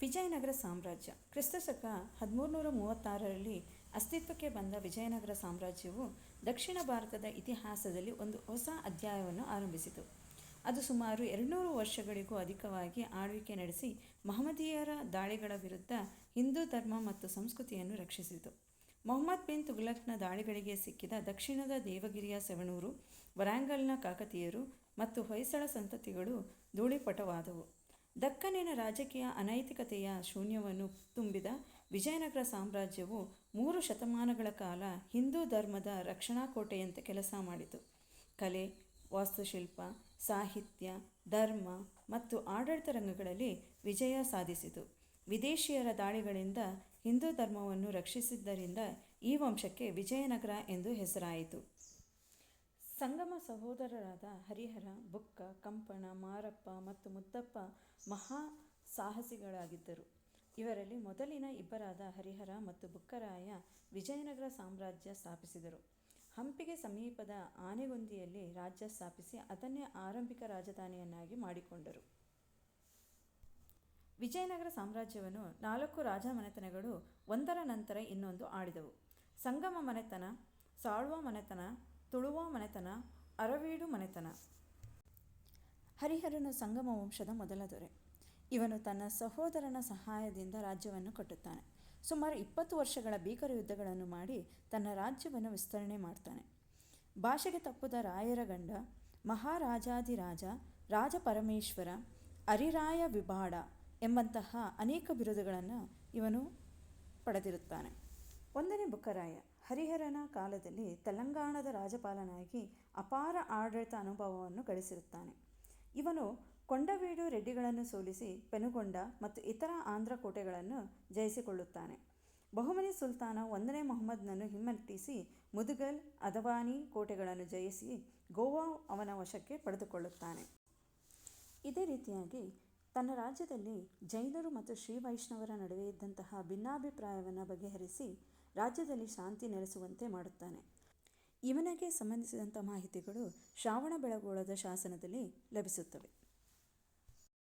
ವಿಜಯನಗರ ಸಾಮ್ರಾಜ್ಯ. ಕ್ರಿಸ್ತಶಕ ಹದಿಮೂರುನೂರ ಮೂವತ್ತಾರರಲ್ಲಿ ಅಸ್ತಿತ್ವಕ್ಕೆ ಬಂದ ವಿಜಯನಗರ ಸಾಮ್ರಾಜ್ಯವು ದಕ್ಷಿಣ ಭಾರತದ ಇತಿಹಾಸದಲ್ಲಿ ಒಂದು ಹೊಸ ಅಧ್ಯಾಯವನ್ನು ಆರಂಭಿಸಿತು. ಅದು ಸುಮಾರು ಎರಡುನೂರು ವರ್ಷಗಳಿಗೂ ಅಧಿಕವಾಗಿ ಆಳ್ವಿಕೆ ನಡೆಸಿ ಮಹಮ್ಮದೀಯರ ದಾಳಿಗಳ ವಿರುದ್ಧ ಹಿಂದೂ ಧರ್ಮ ಮತ್ತು ಸಂಸ್ಕೃತಿಯನ್ನು ರಕ್ಷಿಸಿತು. ಮೊಹಮ್ಮದ್ ಬಿನ್ ತುಘಲಕ್ನ ದಾಳಿಗಳಿಗೆ ಸಿಕ್ಕಿದ ದಕ್ಷಿಣದ ದೇವಗಿರಿಯ ಸೆವಣೂರು, ವರಾಂಗಲ್ನ ಕಾಕತೀಯರು ಮತ್ತು ಹೊಯ್ಸಳ ಸಂತತಿಗಳು ಧೂಳಿಪಟವಾದವು. ದಕ್ಕನಿನ ರಾಜಕೀಯ ಅನೈತಿಕತೆಯ ಶೂನ್ಯವನ್ನು ತುಂಬಿದ ವಿಜಯನಗರ ಸಾಮ್ರಾಜ್ಯವು ಮೂರು ಶತಮಾನಗಳ ಕಾಲ ಹಿಂದೂ ಧರ್ಮದ ರಕ್ಷಣಾ ಕೋಟೆಯಂತೆ ಕೆಲಸ ಮಾಡಿತು. ಕಲೆ, ವಾಸ್ತುಶಿಲ್ಪ, ಸಾಹಿತ್ಯ, ಧರ್ಮ ಮತ್ತು ಆಡಳಿತ ರಂಗಗಳಲ್ಲಿ ವಿಜಯ ಸಾಧಿಸಿತು. ವಿದೇಶಿಯರ ದಾಳಿಗಳಿಂದ ಹಿಂದೂ ಧರ್ಮವನ್ನು ರಕ್ಷಿಸಿದ್ದರಿಂದ ಈ ವಂಶಕ್ಕೆ ವಿಜಯನಗರ ಎಂದು ಹೆಸರಾಯಿತು. ಸಂಗಮ ಸಹೋದರರಾದ ಹರಿಹರ, ಬುಕ್ಕ, ಕಂಪಣ, ಮಾರಪ್ಪ ಮತ್ತು ಮುದ್ದಪ್ಪ ಮಹಾ ಸಾಹಸಿಗಳಾಗಿದ್ದರು. ಇವರಲ್ಲಿ ಮೊದಲಿನ ಇಬ್ಬರಾದ ಹರಿಹರ ಮತ್ತು ಬುಕ್ಕರಾಯ ವಿಜಯನಗರ ಸಾಮ್ರಾಜ್ಯ ಸ್ಥಾಪಿಸಿದರು. ಹಂಪಿಗೆ ಸಮೀಪದ ಆನೆಗೊಂದಿಯಲ್ಲಿ ರಾಜ್ಯ ಸ್ಥಾಪಿಸಿ ಅದನ್ನೇ ಆರಂಭಿಕ ರಾಜಧಾನಿಯನ್ನಾಗಿ ಮಾಡಿಕೊಂಡರು. ವಿಜಯನಗರ ಸಾಮ್ರಾಜ್ಯವನ್ನು ನಾಲ್ಕು ರಾಜ ಮನೆತನಗಳು ಒಂದರ ನಂತರ ಇನ್ನೊಂದು ಆಳಿದವು. ಸಂಗಮ ಮನೆತನ, ಸಾಳ್ವ ಮನೆತನ ತುಳುವ ಮನೆತನ, ಅರವೀಡು ಮನೆತನ. ಹರಿಹರನು ಸಂಗಮ ವಂಶದ ಮೊದಲ ದೊರೆ. ಇವನು ತನ್ನ ಸಹೋದರನ ಸಹಾಯದಿಂದ ರಾಜ್ಯವನ್ನು ಕಟ್ಟುತ್ತಾನೆ. ಸುಮಾರು ಇಪ್ಪತ್ತು ವರ್ಷಗಳ ಭೀಕರ ಯುದ್ಧಗಳನ್ನು ಮಾಡಿ ತನ್ನ ರಾಜ್ಯವನ್ನು ವಿಸ್ತರಣೆ ಮಾಡ್ತಾನೆ. ಭಾಷೆಗೆ ತಪ್ಪುದ ರಾಯರ ಗಂಡ ಮಹಾರಾಜಾದಿರಾಜ ರಾಜಪರಮೇಶ್ವರ ಅರಿರಾಯ ವಿಭಾಡ ಎಂಬಂತಹ ಅನೇಕ ಬಿರುದುಗಳನ್ನು ಇವನು ಪಡೆದಿರುತ್ತಾನೆ. ಒಂದನೇ ಬುಕ್ಕರಾಯ ಹರಿಹರನ ಕಾಲದಲ್ಲಿ ತೆಲಂಗಾಣದ ರಾಜಪಾಲನಾಗಿ ಅಪಾರ ಆಡಳಿತ ಅನುಭವವನ್ನು ಗಳಿಸಿರುತ್ತಾನೆ. ಇವನು ಕೊಂಡವೀಡು ರೆಡ್ಡಿಗಳನ್ನು ಸೋಲಿಸಿ ಪೆನುಗೊಂಡ ಮತ್ತು ಇತರ ಆಂಧ್ರ ಕೋಟೆಗಳನ್ನು ಜಯಿಸಿಕೊಳ್ಳುತ್ತಾನೆ. ಬಹುಮನಿ ಸುಲ್ತಾನ ಒಂದನೇ ಮೊಹಮ್ಮದ್ನನ್ನು ಹಿಮ್ಮೆಟ್ಟಿಸಿ ಮುದುಗಲ್, ಅದವಾನಿ ಕೋಟೆಗಳನ್ನು ಜಯಿಸಿ ಗೋವಾ ಅವನ ವಶಕ್ಕೆ ಪಡೆದುಕೊಳ್ಳುತ್ತಾನೆ. ಇದೇ ರೀತಿಯಾಗಿ ತನ್ನ ರಾಜ್ಯದಲ್ಲಿ ಜೈನರು ಮತ್ತು ಶ್ರೀ ವೈಷ್ಣವರ ನಡುವೆ ಇದ್ದಂತಹ ಭಿನ್ನಾಭಿಪ್ರಾಯವನ್ನು ಬಗೆಹರಿಸಿ ರಾಜ್ಯದಲ್ಲಿ ಶಾಂತಿ ನೆಲೆಸುವಂತೆ ಮಾಡುತ್ತಾನೆ. ಇವನಿಗೆ ಸಂಬಂಧಿಸಿದಂಥ ಮಾಹಿತಿಗಳು ಶ್ರಾವಣ ಬೆಳಗೊಳದ ಶಾಸನದಲ್ಲಿ ಲಭಿಸುತ್ತವೆ.